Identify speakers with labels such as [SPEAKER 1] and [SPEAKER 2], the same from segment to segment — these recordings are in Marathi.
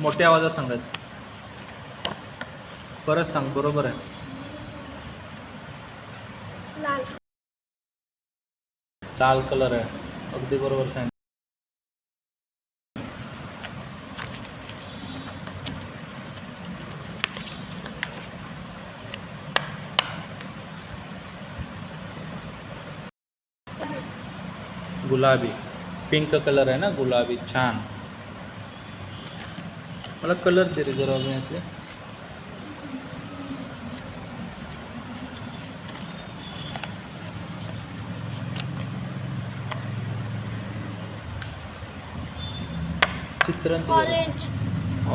[SPEAKER 1] मोठ्या आवाजात सांगायचं. परत सांग बरोबर आहे.
[SPEAKER 2] लाल.
[SPEAKER 1] लाल कलर आहे. अगदी बरोबर सांग. गुलाबी. पिंक कलर आहे ना गुलाबी. छान. मला कलर दे रे जरा अजून यातले. चित्रांची
[SPEAKER 2] ऑरेंज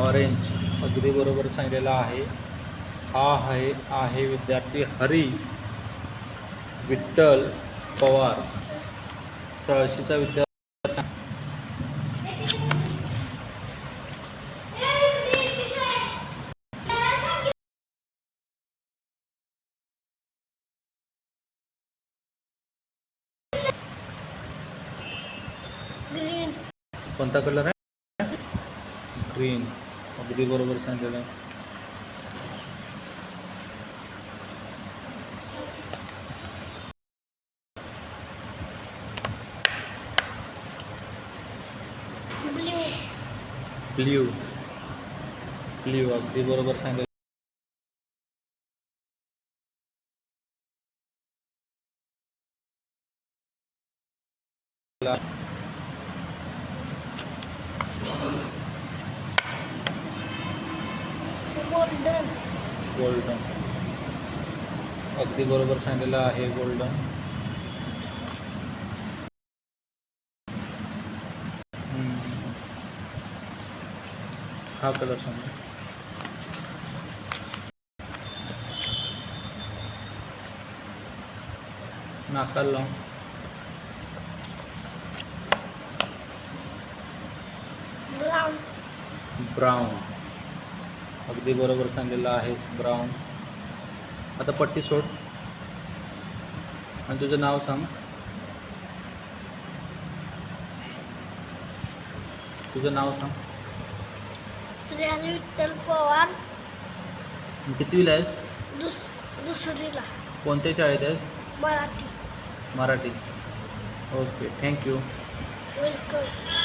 [SPEAKER 1] ऑरेंज अगदी बरोबर सांगितलेलं आहे. हा आहे आहे विद्यार्थी हरी. विठ्ठल पवार. सळशीचा विद्यार्थी
[SPEAKER 2] ग्रीन
[SPEAKER 1] कोणता कलर आहे? ग्रीन अगदी बरोबर सांगितलेलं आहे
[SPEAKER 2] ब्ल्यू
[SPEAKER 1] ब्ल्यू ब्ल्यू अगदी बरोबर सांगितलं.
[SPEAKER 2] गोल्डन
[SPEAKER 1] गोल्डन अगदी बरोबर सांगितलेलं आहे गोल्डन. हा कलर सांगा. नाकाला लावून.
[SPEAKER 2] ब्राऊन
[SPEAKER 1] ब्राऊन अगदी बरोबर सांगितलेलं आहे ब्राऊन. आता पट्टी सोड. आणि तुझं नाव सांग. तुझं नाव सांग.
[SPEAKER 2] श्रेयानी विठ्ठल पवार.
[SPEAKER 1] कितवीला आहेस?
[SPEAKER 2] दुस दुसरीला.
[SPEAKER 1] कोणत्या शाळेत आहेस?
[SPEAKER 2] Marathi.
[SPEAKER 1] Marathi. Okay thank you.
[SPEAKER 2] Welcome.